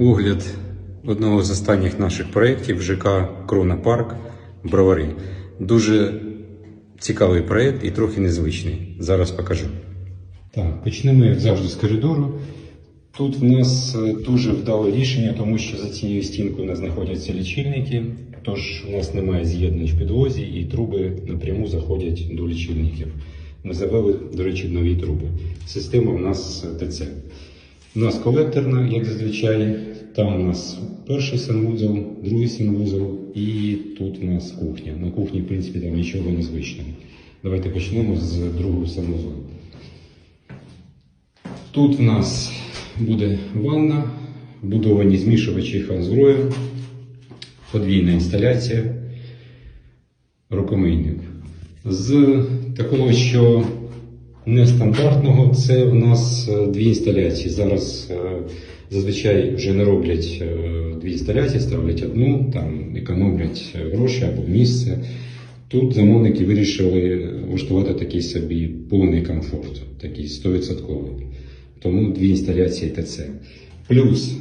огляд одного з останніх наших проєктів ЖК Крона Парк Бровари. Дуже цікавий проєкт і трохи незвичний. Зараз покажу. Так, почнемо, як завжди, з коридору. Тут в нас е, дуже вдале рішення, тому що за цією стінкою нас знаходяться лічильники, тож у нас немає з'єднань в підлозі і труби напряму заходять до лічильників. Ми завели, до речі, нові труби. Система у нас ТЦ. У нас колекторна, як зазвичай. Там у нас перший санвузол, другий санвузол і тут у нас кухня. На кухні, в принципі, там нічого незвичного. Давайте почнемо з другого санвузолу. Тут в нас буде ванна, вбудовані змішувачі ханзрою, подвійна інсталяція, рукомийник. З такого, що нестандартного, це в нас е, дві інсталяції. Зараз е, зазвичай вже не роблять е, дві інсталяції, ставлять одну, там економлять гроші або місце. Тут замовники вирішили влаштувати такий собі повний комфорт, такий 100%. Тому дві інсталяції ТЦ. Плюс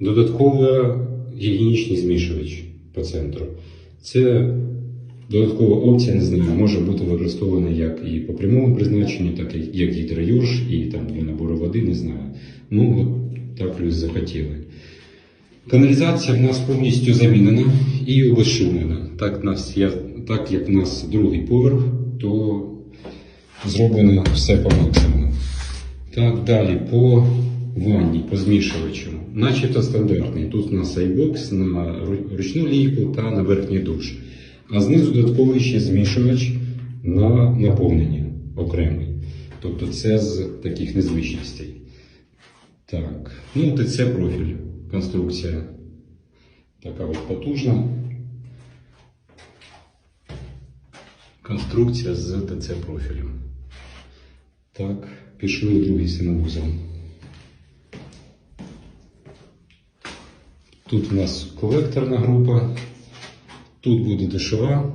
додатково гігієнічний змішувач по центру. Це додаткова опція, не знаю, може бути використована як і по прямому призначенню, так і як гідроюрш, і там для набору води, не знаю. Ну, от так плюс захотіли. Каналізація в нас повністю замінена і обезшумлена. Так, нас є, так як в нас другий поверх, то зроблено все по максимуму. Так, далі по ванні, по змішувачу. Начебто стандартний. Тут у нас айбокс на ручну лійку та на верхній душ. А знизу додатковий ще змішувач на наповнення окремий. Тобто це з таких незвичностей. Так, ну ТЦ профіль. Конструкція така от потужна. Конструкція з ТЦ профілем. Так, пішли другий санвузол. Тут у нас колекторна група, тут буде душова,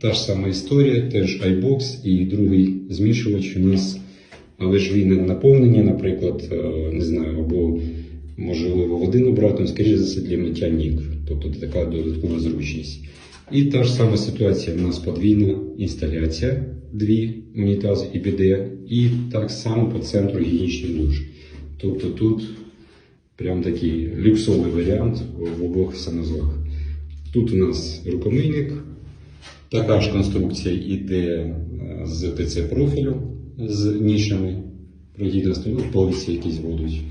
та ж сама історія, теж iBox і другий змішувач у нас, але ж він не наповнення, наприклад, е, не знаю, або можливо води набрати, скоріше за все для миття ніг, тобто така додаткова зручність. І та ж сама ситуація у нас подвійна інсталяція, дві унітази і біде, і так само по центру гігієнічний душ. Тобто тут прям такий люксовий варіант в обох санузлах. Тут у нас рукомийник, така ж конструкція йде е, з ТЦ профілю з нішами. Пройдіть на столу, полиці якісь будуть.